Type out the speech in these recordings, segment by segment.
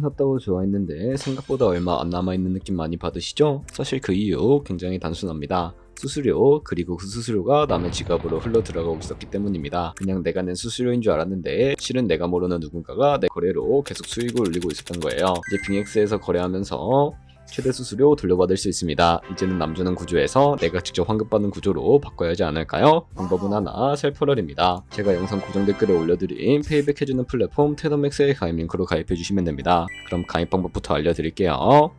샀다고 좋아했는데 생각보다 얼마 안 남아있는 느낌 많이 받으시죠? 사실 그 이유 굉장히 단순합니다. 수수료 그리고 그 수수료가 남의 지갑으로 흘러 들어가고 있었기 때문입니다. 그냥 내가 낸 수수료인 줄 알았는데 실은 내가 모르는 누군가가 내 거래로 계속 수익을 올리고 있었던 거예요. 이제 빙엑스에서 거래하면서 최대 수수료 돌려받을 수 있습니다. 이제는 남주는 구조에서 내가 직접 환급받는 구조로 바꿔야 하지 않을까요? 방법은 하나, 셀프럴입니다. 제가 영상 고정 댓글에 올려드린 페이백 해주는 플랫폼 테더맥스의 가입 링크로 가입해주시면 됩니다. 그럼 가입 방법부터 알려드릴게요.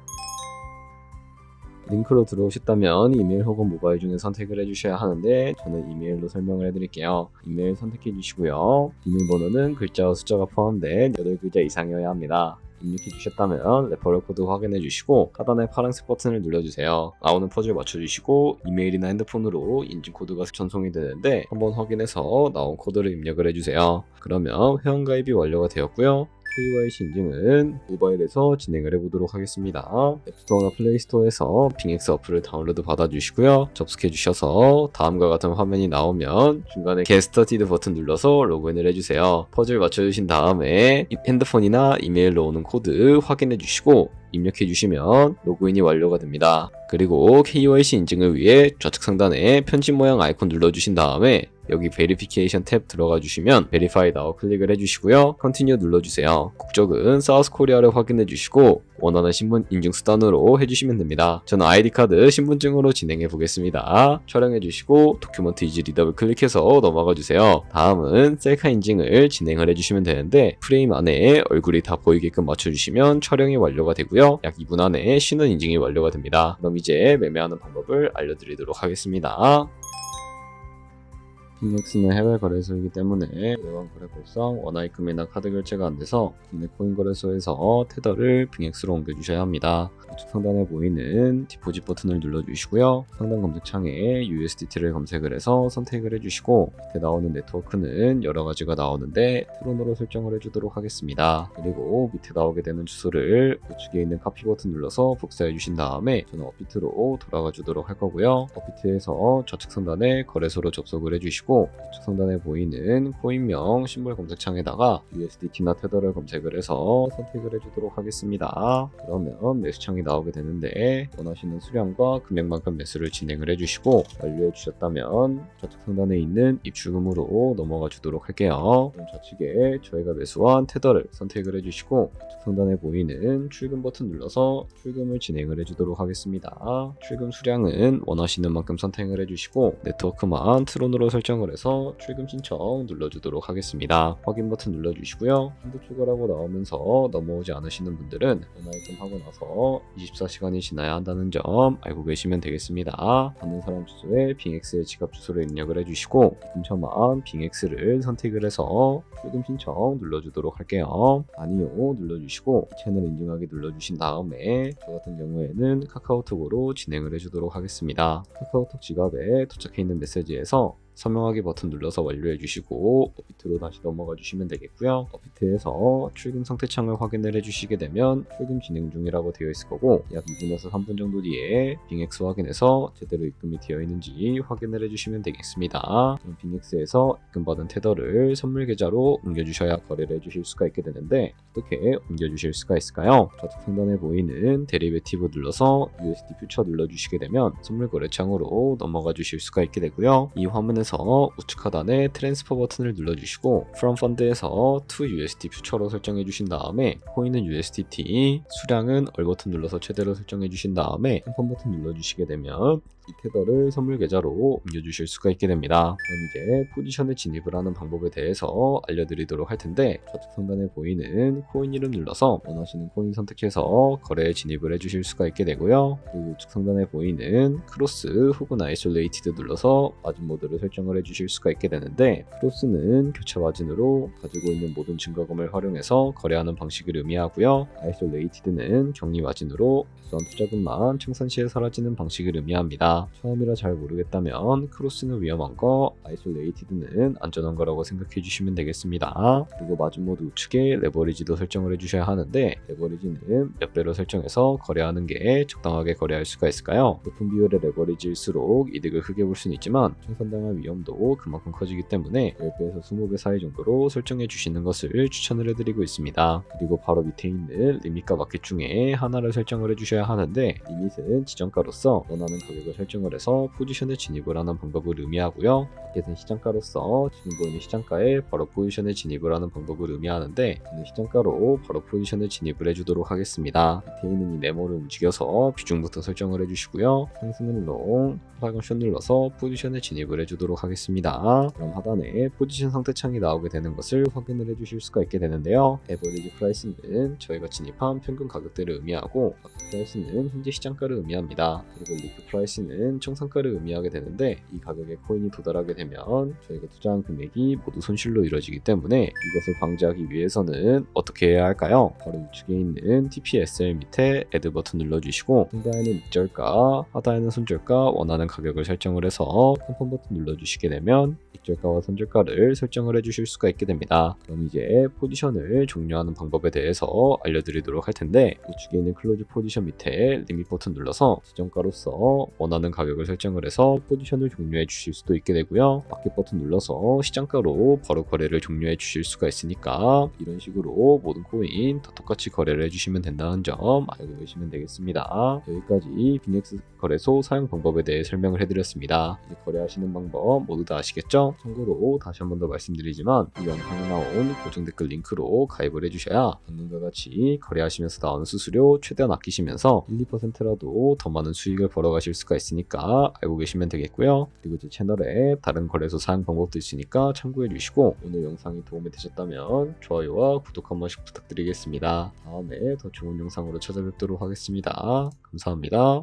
링크로 들어오셨다면 이메일 혹은 모바일 중에 선택을 해주셔야 하는데 저는 이메일로 설명을 해드릴게요. 이메일 선택해 주시고요. 이메일 번호는 글자와 숫자가 포함된 8글자 이상이어야 합니다. 입력해 주셨다면 레퍼럴 코드 확인해 주시고 하단의 파란색 버튼을 눌러주세요. 나오는 퍼즐 맞춰주시고 이메일이나 핸드폰으로 인증 코드가 전송이 되는데 한번 확인해서 나온 코드를 입력을 해주세요. 그러면 회원가입이 완료가 되었고요. KYC 인증은 모바일에서 진행을 해보도록 하겠습니다. 앱스토어나 플레이스토어에서 빙엑스 어플을 다운로드 받아주시고요. 접속해 주셔서 다음과 같은 화면이 나오면 중간에 Started 버튼 눌러서 로그인을 해주세요. 퍼즐 맞춰주신 다음에 이- 핸드폰이나 이메일로 오는 코드 확인해 주시고 입력해 주시면 로그인이 완료가 됩니다. 그리고 KYC 인증을 위해 좌측 상단에 편집 모양 아이콘 눌러주신 다음에 여기 베리피케이션 탭 들어가 주시면 베리파이 now 클릭을 해주시고요. 컨티뉴 눌러주세요. 국적은 사우스 코리아를 확인해 주시고 원하는 신분 인증 수단으로 해주시면 됩니다. 저는 아이디 카드 신분증으로 진행해 보겠습니다. 촬영해 주시고 도큐먼트 이지 리더블 클릭해서 넘어가 주세요. 다음은 셀카 인증을 진행을 해주시면 되는데 프레임 안에 얼굴이 다 보이게끔 맞춰주시면 촬영이 완료가 되고요. 약 2분 안에 신원 인증이 완료가 됩니다. 그럼 이제 매매하는 방법을 알려드리도록 하겠습니다. 빅맥스는 해외 거래소이기 때문에 외환 거래법상 원화입금이나 카드 결제가 안 돼서 국내 코인 거래소에서 테더를 빅맥스로 옮겨주셔야 합니다. 우측 상단에 보이는 디포짓 버튼을 눌러주시고요. 상단 검색창에 USDT를 검색을 해서 선택을 해주시고 밑에 나오는 네트워크는 여러 가지가 나오는데 트론으로 설정을 해주도록 하겠습니다. 그리고 밑에 나오게 되는 주소를 우측에 있는 카피 버튼 눌러서 복사해 주신 다음에 저는 업비트로 돌아가 주도록 할 거고요. 업비트에서 좌측 상단에 거래소로 접속을 해주시고 우측 상단에 보이는 코인명 심볼 검색창에다가 USDT나 테더를 검색을 해서 선택을 해주도록 하겠습니다. 그러면 매수창이 나오게 되는데 원하시는 수량과 금액만큼 매수를 진행을 해주시고 완료해 주셨다면 좌측 상단에 있는 입출금으로 넘어가 주도록 할게요. 좌측에 저희가 매수한 테더를 선택을 해주시고 우측 상단에 보이는 출금 버튼 눌러서 출금을 진행을 해주도록 하겠습니다. 출금 수량은 원하시는 만큼 선택을 해주시고 네트워크만 트론으로 설정 을 해서 출금 신청 눌러주도록 하겠습니다. 확인 버튼 눌러주시고요. 한도 추가라고 나오면서 넘어오지 않으시는 분들은 전화입금 하고 나서 24시간이 지나야 한다는 점 알고 계시면 되겠습니다. 받는 사람 주소에 빙엑스의 지갑 주소를 입력을 해주시고 근처만 빙엑스를 선택을 해서 출금 신청 눌러주도록 할게요. 아니요 눌러주시고 채널 인증하기 눌러주신 다음에 저 같은 경우에는 카카오톡으로 진행을 해주도록 하겠습니다. 카카오톡 지갑에 도착해 있는 메시지에서 서명하기 버튼 눌러서 완료해 주시고 업비트로 다시 넘어가 주시면 되겠고요. 업비트에서 출금 상태 창을 확인을 해 주시게 되면 출금 진행 중이라고 되어 있을 거고 약 2분에서 3분 정도 뒤에 빙엑스 확인해서 제대로 입금이 되어 있는지 확인을 해 주시면 되겠습니다. 빙엑스에서 입금받은 테더를 선물 계좌로 옮겨 주셔야 거래를 해 주실 수가 있게 되는데 어떻게 옮겨 주실 수가 있을까요? 좌측 상단에 보이는 데리베티브 눌러서 USD 퓨처 눌러 주시게 되면 선물 거래 창으로 넘어가 주실 수가 있게 되고요. 이 화면에 서 우측 하단에 트랜스퍼 버튼을 눌러주시고 From Fund에서 to USD 퓨처로 설정해 주신 다음에 코인은 USDT, 수량은 얼 버튼 눌러서 최대로 설정해 주신 다음에 컨펌 버튼 눌러주시게 되면 이 테더를 선물 계좌로 옮겨주실 수가 있게 됩니다. 그럼 이제 포지션에 진입을 하는 방법에 대해서 알려드리도록 할 텐데 좌측 상단에 보이는 코인 이름 눌러서 원하시는 코인 선택해서 거래에 진입을 해주실 수가 있게 되고요. 그리고 우측 상단에 보이는 크로스 혹은 아이솔레이티드 눌러서 마진 모드를 설정 을 해주실 수가 있게 되는데 크로스는 교체 마진으로 가지고 있는 모든 증거금을 활용해서 거래하는 방식을 의미하고요. 아이솔레이티드는 격리 마진으로 매수한 투자금만 청산 시에 사라지는 방식을 의미합니다. 처음이라 잘 모르겠다면 크로스는 위험한 거, 아이솔레이티드는 안전한 거라고 생각해 주시면 되겠습니다. 그리고 마진 모드 우측에 레버리지도 설정을 해주셔야 하는데 레버리지는 몇 배로 설정해서 거래하는 게 적당하게 거래할 수가 있을까요? 높은 비율의 레버리지일수록 이득을 크게 볼 수는 있지만 청산당할 위험도 그만큼 커지기 때문에 10배에서 20배 사이 정도로 설정해 주시는 것을 추천을 해드리고 있습니다. 그리고 바로 밑에 있는 리밋과 마켓 중에 하나를 설정을 해주셔야 하는데 리밋은 지정가로서 원하는 가격을 설정을 해서 포지션에 진입을 하는 방법을 의미하고요. 마켓은 시장가로서 지금 보이는 시장가에 바로 포지션에 진입을 하는 방법을 의미하는데 저는 시장가로 바로 포지션에 진입을 해주도록 하겠습니다. 밑에 있는 이 네모를 움직여서 비중부터 설정을 해주시고요. 상승은 롱, 하락은 숏 눌러서 포지션에 진입을 해주도록 하겠습니다. 그럼 하단에 포지션 상태 창이 나오게 되는 것을 확인을 해주실 수가 있게 되는데요. 에버리지 프라이스는 저희가 진입한 평균 가격대를 의미하고 프라이스는 현재 시장가를 의미합니다. 그리고 리크 프라이스는 청산가를 의미하게 되는데 이 가격에 코인이 도달하게 되면 저희가 투자한 금액이 모두 손실로 이루어지기 때문에 이것을 방지하기 위해서는 어떻게 해야 할까요? 바로 우측에 있는 TPSL 밑에 애드 버튼 눌러주시고 상단에는 익절가, 하단에는 손절가 원하는 가격을 설정을 해서 컨펌 버튼 눌러주시 게 되면 익절가와 손절가를 설정을 해주실 수가 있게 됩니다. 그럼 이제 포지션을 종료하는 방법에 대해서 알려드리도록 할 텐데 우측에 있는 클로즈 포지션 밑에 리밋 버튼 눌러서 지정가로서 원하는 가격을 설정을 해서 포지션을 종료해 주실 수도 있게 되고요. 마켓 버튼 눌러서 시장가로 바로 거래를 종료해 주실 수가 있으니까 이런 식으로 모든 코인 다 똑같이 거래를 해주시면 된다는 점 알고 계시면 되겠습니다. 여기까지 빅엑스 거래소 사용 방법에 대해 설명을 해드렸습니다. 이제 거래하시는 방법 모두 다 아시겠죠? 참고로 다시 한 번 더 말씀드리지만 이 영상에 나온 고정 댓글 링크로 가입을 해주셔야 방금과 같이 거래하시면서 나오는 수수료 최대한 아끼시면서 1, 2%라도 더 많은 수익을 벌어가실 수가 있으니까 알고 계시면 되겠고요. 그리고 제 채널에 다른 거래소 사용 방법도 있으니까 참고해 주시고 오늘 영상이 도움이 되셨다면 좋아요와 구독 한 번씩 부탁드리겠습니다. 다음에 더 좋은 영상으로 찾아뵙도록 하겠습니다. 감사합니다.